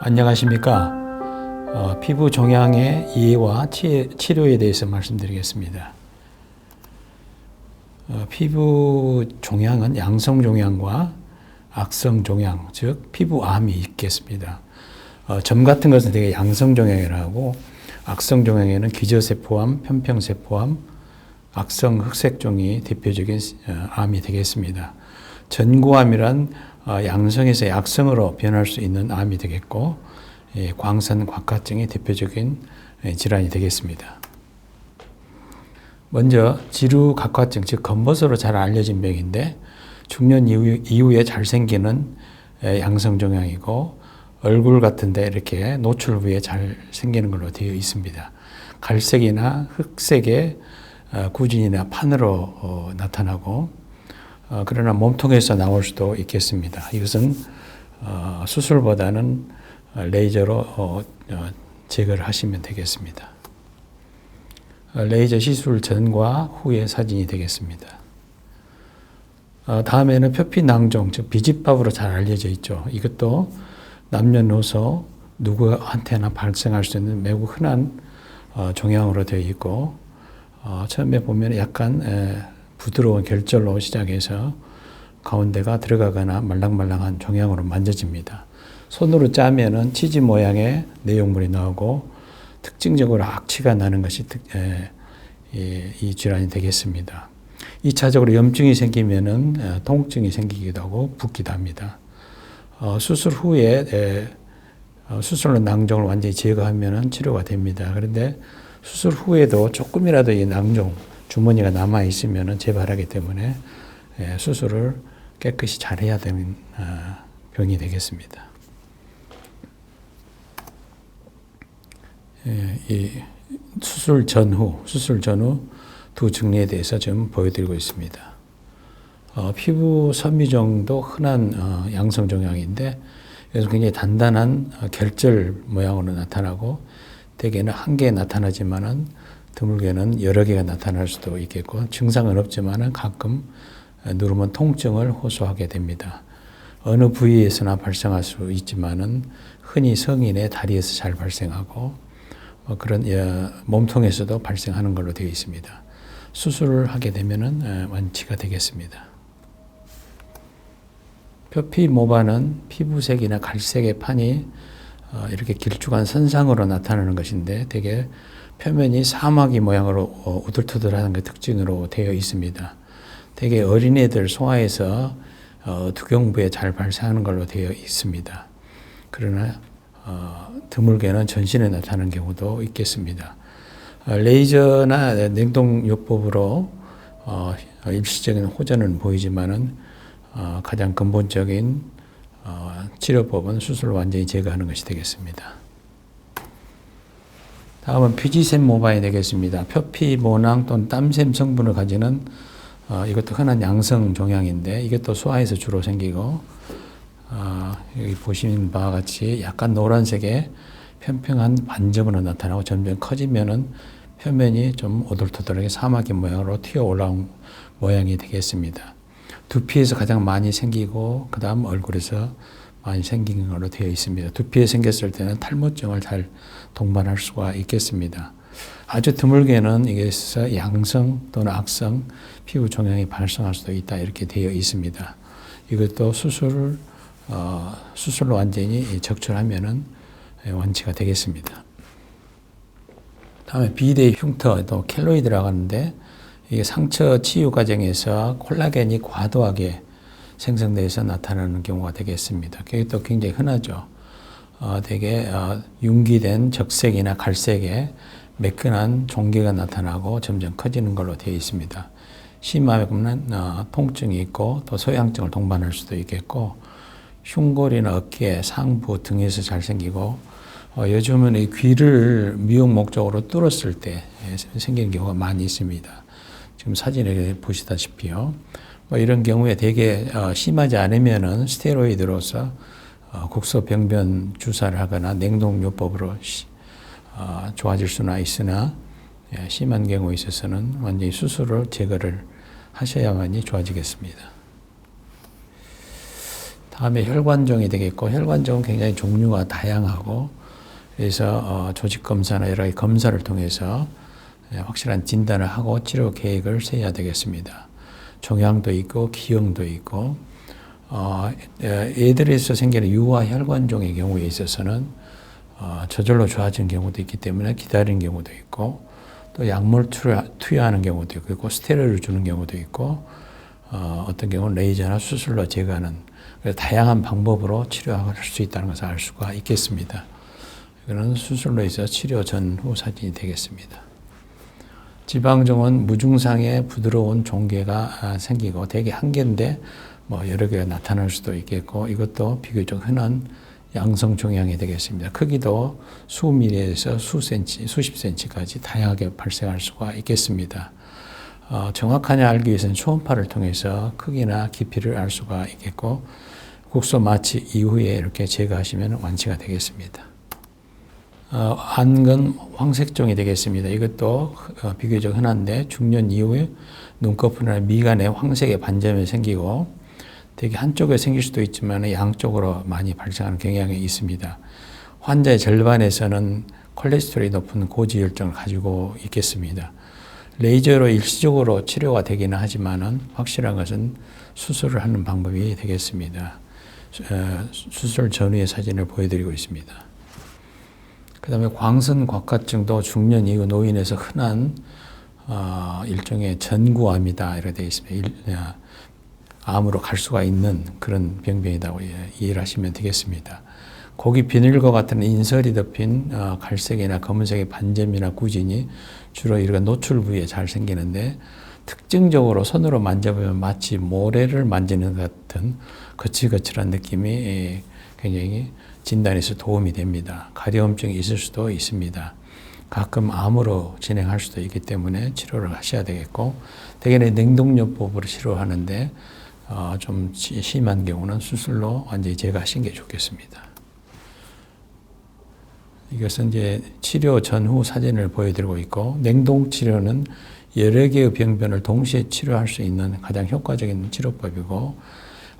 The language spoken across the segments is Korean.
안녕하십니까. 어, 피부 종양의 이해와 치, 치료에 대해서 말씀드리겠습니다. 어, 피부 종양은 양성 종양과 악성 종양, 즉 피부암이 있겠습니다. 어, 점 같은 것은 되게 양성 종양이라고 악성 종양에는 기저세포암, 편평세포암, 악성 흑색종이 대표적인 어, 암이 되겠습니다. 전구암이란 어, 양성에서 약성으로 변할 수 있는 암이 되겠고 예, 광선 곽화증이 대표적인 예, 질환이 되겠습니다. 먼저 지루 각화증 즉 검버섯으로 잘 알려진 병인데 중년 이후, 이후에 잘 생기는 예, 양성 종양이고 얼굴 같은데 이렇게 노출 부위에 잘 생기는 걸로 되어 있습니다. 갈색이나 흑색의 어, 구진이나 판으로 어, 나타나고 어, 그러나 몸통에서 나올 수도 있겠습니다. 이것은 어, 수술보다는 어, 레이저로 어, 어, 제거를 하시면 되겠습니다. 어, 레이저 시술 전과 후의 사진이 되겠습니다. 어, 다음에는 표피 낭종, 즉 비집밥으로 잘 알려져 있죠. 이것도 남녀노소 누구한테나 발생할 수 있는 매우 흔한 어, 종양으로 되어 있고 어, 처음에 보면 약간 에, 부드러운 결절로 시작해서 가운데가 들어가거나 말랑말랑한 종양으로 만져집니다. 손으로 짜면은 치즈 모양의 내용물이 나오고 특징적으로 악취가 나는 것이 특, 에, 이, 이 질환이 되겠습니다. 2차적으로 염증이 생기면은 에, 통증이 생기기도 하고 붓기도 합니다. 어, 수술 후에 에, 어, 수술로 낭종을 완전히 제거하면은 치료가 됩니다. 그런데 수술 후에도 조금이라도 이 낭종 주머니가 남아 있으면은 재발하기 때문에 예, 수술을 깨끗이 잘 해야 되는 어, 병이 되겠습니다. 예, 이 수술 전후, 수술 전후 두 증리에 대해서 좀 보여드리고 있습니다. 어, 피부 섬유정도 흔한 어, 양성 종양인데 그래서 굉장히 단단한 어, 결절 모양으로 나타나고 대개는 한개 나타나지만은 드물게는 여러 개가 나타날 수도 있겠고 증상은 없지만은 가끔 누르면 통증을 호소하게 됩니다. 어느 부위에서나 발생할 수 있지만은 흔히 성인의 다리에서 잘 발생하고 뭐 그런 몸통에서도 발생하는 걸로 되어 있습니다. 수술을 하게 되면은 완치가 되겠습니다. 표피 모반은 피부색이나 갈색의 판이 이렇게 길쭉한 선상으로 나타나는 것인데 대개 표면이 사마귀 모양으로 어, 우들투들하는 게 특징으로 되어 있습니다. 대개 어린애들 소아에서 어, 두경부에 잘 발생하는 걸로 되어 있습니다. 그러나 어, 드물게는 전신에 나타나는 경우도 있겠습니다. 어, 레이저나 냉동요법으로 어, 일시적인 호전은 보이지만은 어, 가장 근본적인 치료법은 수술을 완전히 제거하는 것이 되겠습니다. 다음은 피지샘 모바이 되겠습니다. 표피, 모낭 또는 땀샘 성분을 가지는 어, 이것도 흔한 양성 종양인데 이것도 소아에서 주로 생기고 어, 여기 보시는 바와 같이 약간 노란색의 평평한 반점으로 나타나고 점점 커지면은 표면이 좀 오돌토돌하게 사마귀 모양으로 튀어 올라온 모양이 되겠습니다. 두피에서 가장 많이 생기고 그 다음 얼굴에서 많이 생긴 걸로 되어 있습니다. 두피에 생겼을 때는 탈모증을 잘 동반할 수가 있겠습니다. 아주 드물게는 이게서 양성 또는 악성 피부 종양이 발생할 수도 있다 이렇게 되어 있습니다. 이것도 수술을 어, 수술로 완전히 적출하면은 완치가 되겠습니다. 다음에 비대 흉터 또 켈로이드라고 하는데 이게 상처 치유 과정에서 콜라겐이 과도하게 생성돼서 나타나는 경우가 되겠습니다. 그게 또 굉장히 흔하죠. 어, 되게 어, 융기된 적색이나 갈색의 매끈한 종기가 나타나고 점점 커지는 걸로 되어 있습니다. 심하면 어, 통증이 있고 또 소양증을 동반할 수도 있겠고 흉골이나 어깨, 상부 등에서 잘 생기고 어, 요즘은 이 귀를 미용 목적으로 뚫었을 때 생기는 경우가 많이 있습니다. 지금 사진에 보시다시피요. 뭐 이런 경우에 되게 어, 심하지 않으면은 스테로이드로서 어, 국소 병변 주사를 하거나 냉동요법으로 어, 좋아질 수나 있으나 예, 심한 경우에 있어서는 완전히 수술을 제거를 하셔야만이 좋아지겠습니다. 다음에 혈관종이 되겠고 혈관종은 굉장히 종류가 다양하고 그래서 어, 조직 검사나 여러 가지 검사를 통해서 예, 확실한 진단을 하고 치료 계획을 세워야 되겠습니다. 종양도 있고 기형도 있고 어, 애들에서 생기는 유아 혈관종의 경우에 있어서는 어, 저절로 좋아지는 경우도 있기 때문에 기다리는 경우도 있고 또 약물 투여 하는 경우도 있고 스테로이드를 주는 경우도 있고 어, 어떤 경우는 레이저나 수술로 제거하는 다양한 방법으로 치료할 수 있다는 것을 알 수가 있겠습니다. 이거는 수술로 해서 치료 전 후 사진이 되겠습니다. 지방종은 무증상의 부드러운 종괴가 아, 생기고 대개 한 개인데 뭐 여러 개가 나타날 수도 있겠고 이것도 비교적 흔한 양성 종양이 되겠습니다. 크기도 수 미리에서 수 센치, 수십 센치까지 다양하게 발생할 수가 있겠습니다. 어, 정확하게 알기 위해서는 초음파를 통해서 크기나 깊이를 알 수가 있겠고 국소 마취 이후에 이렇게 제거하시면 완치가 되겠습니다. 어, 안근 황색종이 되겠습니다. 이것도 어, 비교적 흔한데 중년 이후에 눈꺼풀이나 미간에 황색의 반점이 생기고 되게 한쪽에 생길 수도 있지만 양쪽으로 많이 발생하는 경향이 있습니다. 환자의 절반에서는 콜레스테롤이 높은 고지혈증을 가지고 있겠습니다. 레이저로 일시적으로 치료가 되기는 하지만은 확실한 것은 수술을 하는 방법이 되겠습니다. 어, 수술 전후의 사진을 보여드리고 있습니다. 그 다음에 광선 곽화증도 중년 이후 노인에서 흔한 어, 일종의 전구암이다 이렇게 되어 있습니다. 일, 어, 암으로 갈 수가 있는 그런 병변이라고 이해를 하시면 되겠습니다. 고기 비늘과 같은 인설이 덮인 어, 갈색이나 검은색의 반점이나 구진이 주로 이런 노출 부위에 잘 생기는데 특징적으로 손으로 만져보면 마치 모래를 만지는 것 같은 거칠거칠한 느낌이 예, 굉장히 진단에서 도움이 됩니다. 가려움증이 있을 수도 있습니다. 가끔 암으로 진행할 수도 있기 때문에 치료를 하셔야 되겠고 대개는 냉동요법으로 치료하는데 어, 좀 심한 경우는 수술로 완전히 제거하신 게 좋겠습니다. 이것은 이제 치료 전후 사진을 보여드리고 있고 냉동 치료는 여러 개의 병변을 동시에 치료할 수 있는 가장 효과적인 치료법이고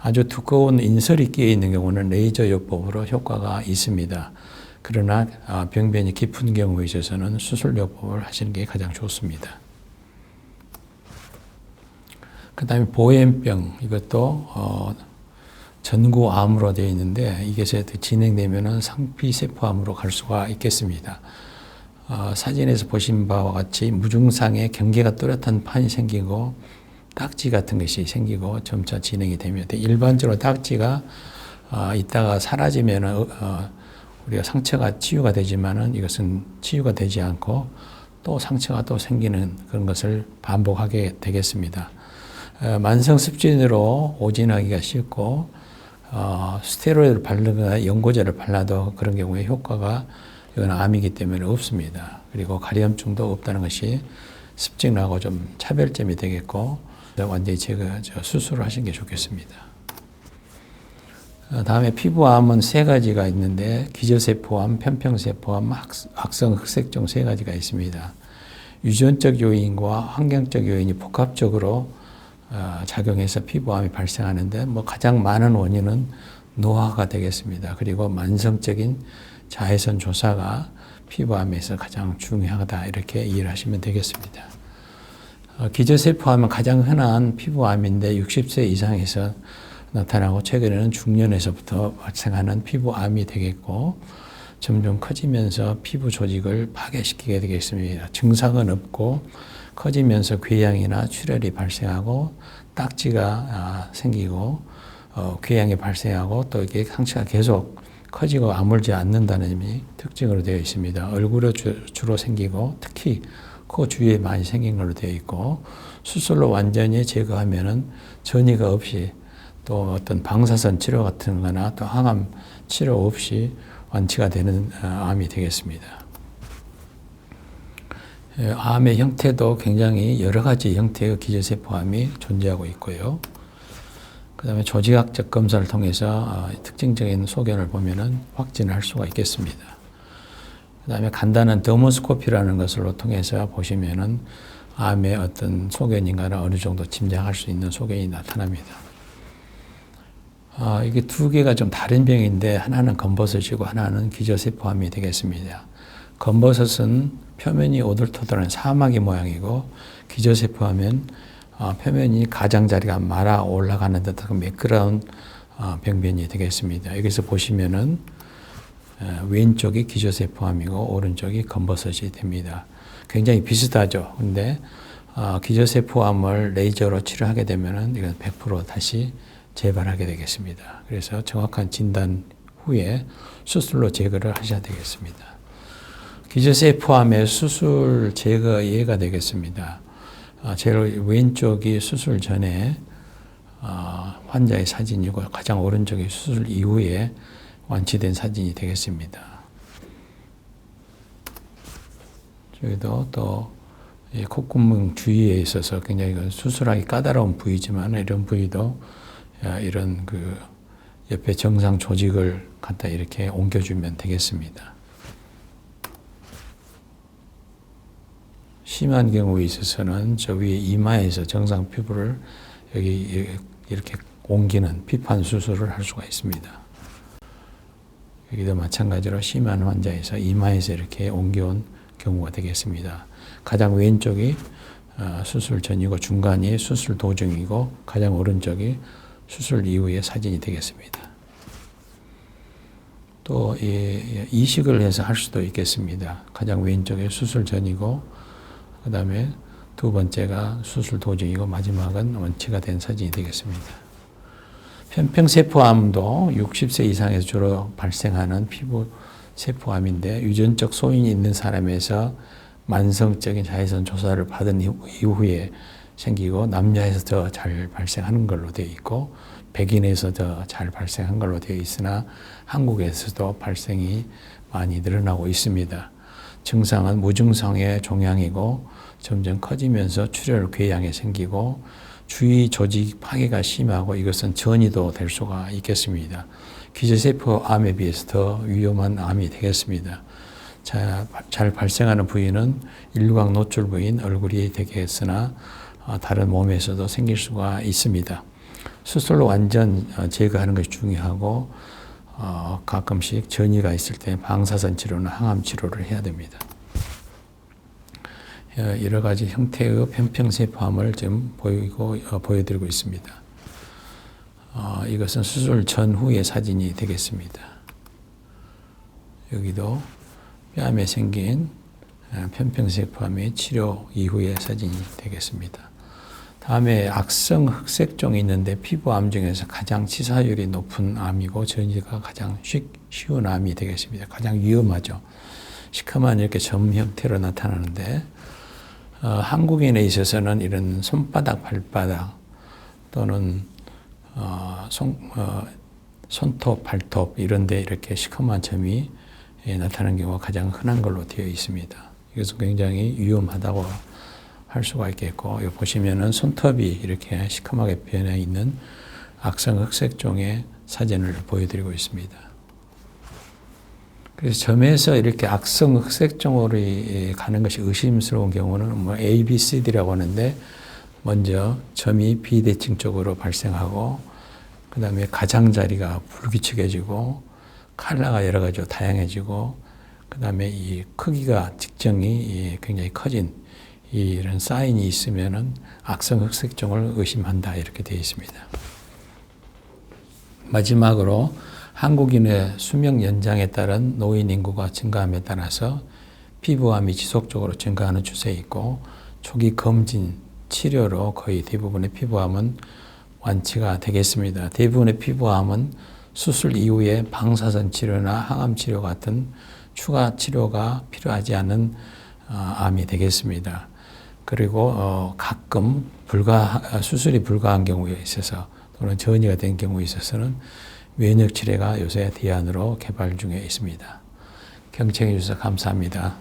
아주 두꺼운 인설이 끼어 있는 경우는 레이저 요법으로 효과가 있습니다. 그러나 아, 병변이 깊은 경우에 있어서는 수술 요법을 하시는 게 가장 좋습니다. 그 다음에 보엠병 이것도 어, 전구암으로 되어 있는데 이게 진행되면 상피세포암으로 갈 수가 있겠습니다. 어, 사진에서 보신 바와 같이 무증상의 경계가 뚜렷한 판이 생기고 딱지 같은 것이 생기고 점차 진행이 됩니다. 일반적으로 딱지가 어, 있다가 사라지면 어, 우리가 상처가 치유가 되지만은 이것은 치유가 되지 않고 또 상처가 또 생기는 그런 것을 반복하게 되겠습니다. 어, 만성 습진으로 오진하기가 쉽고 어, 스테로이드를 바르거나 연고제를 발라도 그런 경우에 효과가 이건 암이기 때문에 없습니다. 그리고 가려움증도 없다는 것이 습진하고 좀 차별점이 되겠고 완전히 제가 수술을 하신 게 좋겠습니다. 어, 다음에 피부암은 세 가지가 있는데 기저세포암, 편평세포암, 악성 흑색종 세 가지가 있습니다. 유전적 요인과 환경적 요인이 복합적으로 어, 작용해서 피부암이 발생하는데 뭐 가장 많은 원인은 노화가 되겠습니다. 그리고 만성적인 자외선 조사가 피부암에서 가장 중요하다 이렇게 이해를 하시면 되겠습니다. 어, 기저세포암은 가장 흔한 피부암인데 60세 이상에서 나타나고 최근에는 중년에서부터 발생하는 피부암이 되겠고 점점 커지면서 피부 조직을 파괴시키게 되겠습니다. 증상은 없고 커지면서 궤양이나 출혈이 발생하고 딱지가 아, 생기고 어, 궤양이 발생하고 또 이게 상처가 계속 커지고 아물지 않는다는 점이 특징으로 되어 있습니다. 얼굴에 주, 로 생기고 특히 코 주위에 많이 생긴 걸로 되어 있고 수술로 완전히 제거하면은 전이가 없이 또 어떤 방사선 치료 같은 거나 또 항암 치료 없이 완치가 되는 어, 암이 되겠습니다. 예, 암의 형태도 굉장히 여러 가지 형태의 기저세포암이 존재하고 있고요. 그 다음에 조직학적 검사를 통해서 어, 특징적인 소견을 보면은 확진할 수가 있겠습니다. 그 다음에 간단한 더모스코피라는 것을 통해서 보시면은 암의 어떤 소견인가를 어느 정도 짐작할 수 있는 소견이 나타납니다. 아, 이게 두 개가 좀 다른 병인데 하나는 검버섯이고 하나는 기저세포암이 되겠습니다. 검버섯은 표면이 오돌토돌한 사마귀 모양이고 기저세포암은 어, 표면이 가장자리가 말아 올라가는 듯한 매끄러운 어, 병변이 되겠습니다. 여기서 보시면은 어, 왼쪽이 기저세포암이고 오른쪽이 검버섯이 됩니다. 굉장히 비슷하죠. 근데 어, 기저세포암을 레이저로 치료하게 되면은 이건 100% 다시 재발하게 되겠습니다. 그래서 정확한 진단 후에 수술로 제거를 하셔야 되겠습니다. 기저세포암의 수술 제거 예가 되겠습니다. 아, 제일 왼쪽이 수술 전에 아, 환자의 사진이고 가장 오른쪽이 수술 이후에 완치된 사진이 되겠습니다. 저기도 또 콧구멍 주위에 있어서 굉장히 그 수술하기 까다로운 부위지만 이런 부위도 이런 그 옆에 정상 조직을 갖다 이렇게 옮겨주면 되겠습니다. 심한 경우에 있어서는 저 위에 이마에서 정상 피부를 여기 이렇게 옮기는 피판 수술을 할 수가 있습니다. 여기도 마찬가지로 심한 환자에서 이마에서 이렇게 옮겨온 경우가 되겠습니다. 가장 왼쪽이 어, 수술 전이고 중간이 수술 도중이고 가장 오른쪽이 수술 이후의 사진이 되겠습니다. 또 이식을 해서 할 수도 있겠습니다. 가장 왼쪽에 수술 전이고 그 다음에 두 번째가 수술 도중이고 마지막은 원치가 된 사진이 되겠습니다. 편평세포암도 60세 이상에서 주로 발생하는 피부 세포암인데 유전적 소인이 있는 사람에서 만성적인 자외선 조사를 받은 이후에 생기고 남자에서 더 잘 발생하는 걸로 되어 있고 백인에서 더 잘 발생한 걸로 되어 있으나 한국에서도 발생이 많이 늘어나고 있습니다. 증상은 무증상의 종양이고 점점 커지면서 출혈 궤양이 생기고 주위 조직 파괴가 심하고 이것은 전이도 될 수가 있겠습니다. 기저세포 암에 비해서 더 위험한 암이 되겠습니다. 자, 잘 발생하는 부위는 일광 노출 부위인 얼굴이 되겠으나 어, 다른 몸에서도 생길 수가 있습니다. 수술로 완전 어, 제거하는 것이 중요하고 어, 가끔씩 전이가 있을 때 방사선 치료나 항암 치료를 해야 됩니다. 여러 가지 형태의 편평세포암을 지금 보이고 보여드리고 있습니다. 이것은 수술 전후의 사진이 되겠습니다. 여기도 뺨에 생긴 편평세포암의 치료 이후의 사진이 되겠습니다. 다음에 악성 흑색종이 있는데 피부암 중에서 가장 치사율이 높은 암이고 전이가 가장 쉬운 암이 되겠습니다. 가장 위험하죠. 시커먼 이렇게 점 형태로 나타나는데 어, 한국인에 있어서는 이런 손바닥, 발바닥 또는 어, 손, 어, 손톱, 발톱 이런 데 이렇게 시커먼 점이 예, 나타나는 경우가 가장 흔한 걸로 되어 있습니다. 이것은 굉장히 위험하다고 할 수가 있겠고 여기 보시면은 손톱이 이렇게 시커멓게 변해 있는 악성 흑색종의 사진을 보여드리고 있습니다. 그래서 점에서 이렇게 악성 흑색 종으로 가는 것이 의심스러운 경우는 뭐 A, B, C, D라고 하는데 먼저 점이 비대칭 쪽으로 발생하고 그 다음에 가장자리가 불규칙해지고 칼라가 여러 가지로 다양해지고 그 다음에 이 크기가 직정이 굉장히 커진 이런 사인이 있으면은 악성 흑색종을 의심한다 이렇게 되어 있습니다. 마지막으로 한국인의 수명 연장에 따른 노인 인구가 증가함에 따라서 피부암이 지속적으로 증가하는 추세에 있고 초기 검진 치료로 거의 대부분의 피부암은 완치가 되겠습니다. 대부분의 피부암은 수술 이후에 방사선 치료나 항암 치료 같은 추가 치료가 필요하지 않은 어, 암이 되겠습니다. 그리고 어, 가끔 불가 수술이 불가한 경우에 있어서 또는 전이가 된 경우에 있어서는 면역 치료가 요새 대안으로 개발 중에 있습니다. 경청해 주셔서 감사합니다.